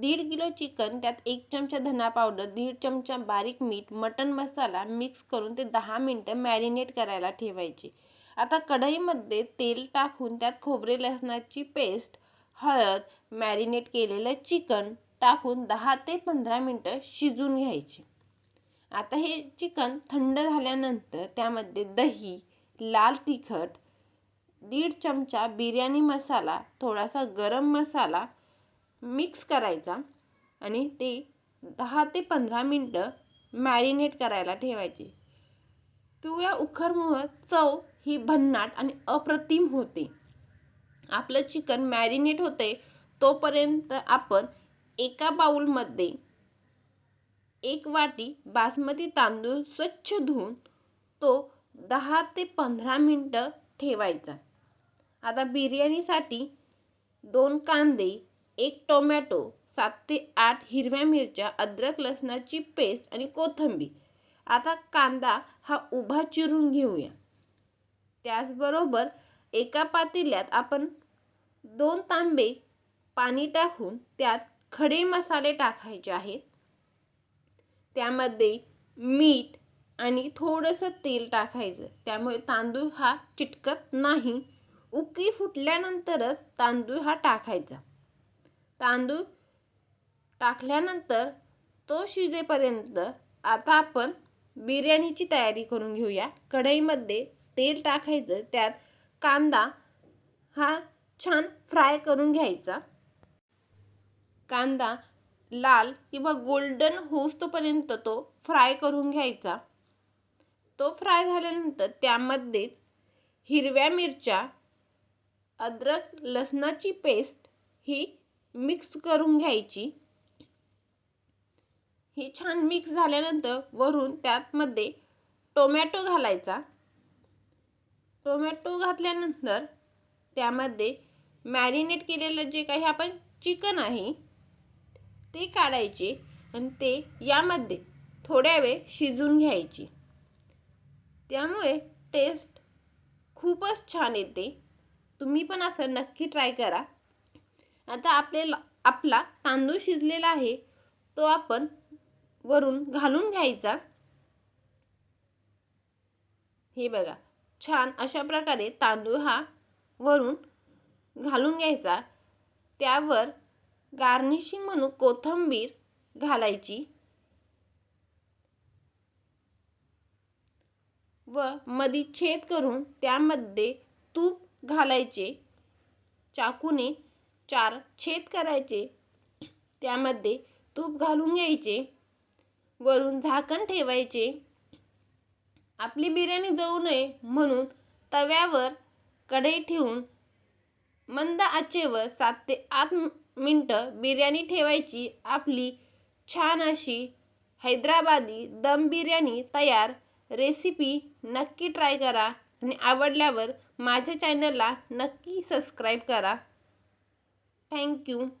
दीड kilo chicken त्यात एक चमचा धना पावडर दीड चमचा बारीक मीठ मटन मसाला मिक्स करून ते दहा मिनटं मॅरिनेट करायला ठेवायचे. आता कढईमध्ये तेल टाकून त्यात खोबरे लसणाची पेस्ट हळद मॅरिनेट केलेलं चिकन टाकून दहा ते पंधरा मिनटं शिजून घ्यायची. आता हे चिकन थंड झाल्यानंतर त्यामध्ये दही लाल तिखट दीड चमचा बिर्याणी मसाला थोडासा गरम मसाला मिक्स करायचा आणि ते दहा ते पंधरा मिनटं मॅरिनेट करायला ठेवायचे. पिवळ्या उखरमुळं चव ही भन्नाट आणि अप्रतिम होते. आपलं चिकन मॅरिनेट होते तोपर्यंत आपण एका बाऊलमध्ये एक वाटी बासमती तांदूळ स्वच्छ धुवून तो दहा ते पंधरा मिनटं ठेवायचा. आता बिर्याणीसाठी दोन कांदे एक टोमॅटो सात ते आठ हिरव्या मिरच्या अद्रक लसणाची पेस्ट आणि कोथिंबीर. आता कांदा हा उभा चिरून घेऊया. त्याचबरोबर एका पातेल्यात आपण दोन तांबे पाणी टाकून त्यात खडे मसाले टाकायचे आहेत. त्यामध्ये मीठ आणि थोडंसं तेल टाकायचं. त्यामुळे तांदूळ हा चिटकत नाही. उकळी फुटल्यानंतरच तांदूळ हा टाकायचा. तांदूळ टाकल्यानंतर तो शिजेपर्यंत आता आपण बिर्याणीची तयारी करून घेऊया. कढईमध्ये तेल टाकायचं त्यात कांदा हा छान फ्राय करून घ्यायचा. कांदा लाल किंवा गोल्डन होऊस्तोपर्यंत तो फ्राय करून घ्यायचा. तो फ्राय झाल्यानंतर त्यामध्येच हिरव्या मिरच्या अद्रक लसणाची पेस्ट ही मिक्स करून घ्यायची. ही छान मिक्स झाल्यानंतर वरून त्यातमध्ये टोमॅटो घालायचा. टोमॅटो घातल्यानंतर त्यामध्ये मॅरिनेट केलेलं जे काही आपण चिकन आहे ते काढायचे आणि ते यामध्ये थोड्या वेळ शिजून घ्यायची. त्यामुळे टेस्ट खूपच छान येते. तुम्ही पण असं नक्की ट्राय करा. आता आपल्याला आपला तांदूळ शिजलेला आहे तो आपण वरून घालून घ्यायचा. हे बघा छान अशा प्रकारे तांदूळ हा वरून घालून घ्यायचा. त्यावर गार्निशिंग म्हणून कोथिंबीर घालायची व मधी छेद करून त्यामध्ये तूप घालायचे. चाकूने चार छेद करायचे. त्यामध्ये तूप घालून घ्यायचे. वरून झाकण ठेवायचे. आपली बिर्याणी जाऊ नये म्हणून तव्यावर कढई ठेवून मंद आचेवर सात ते आठ मिनटं बिर्याणी ठेवायची. आपली छान अशी हैदराबादी दम बिर्याणी तयार रेसिपी नक्की ट्राय करा आणि आवडल्यावर माझ्या चॅनलला नक्की सबस्क्राईब करा. Thank you.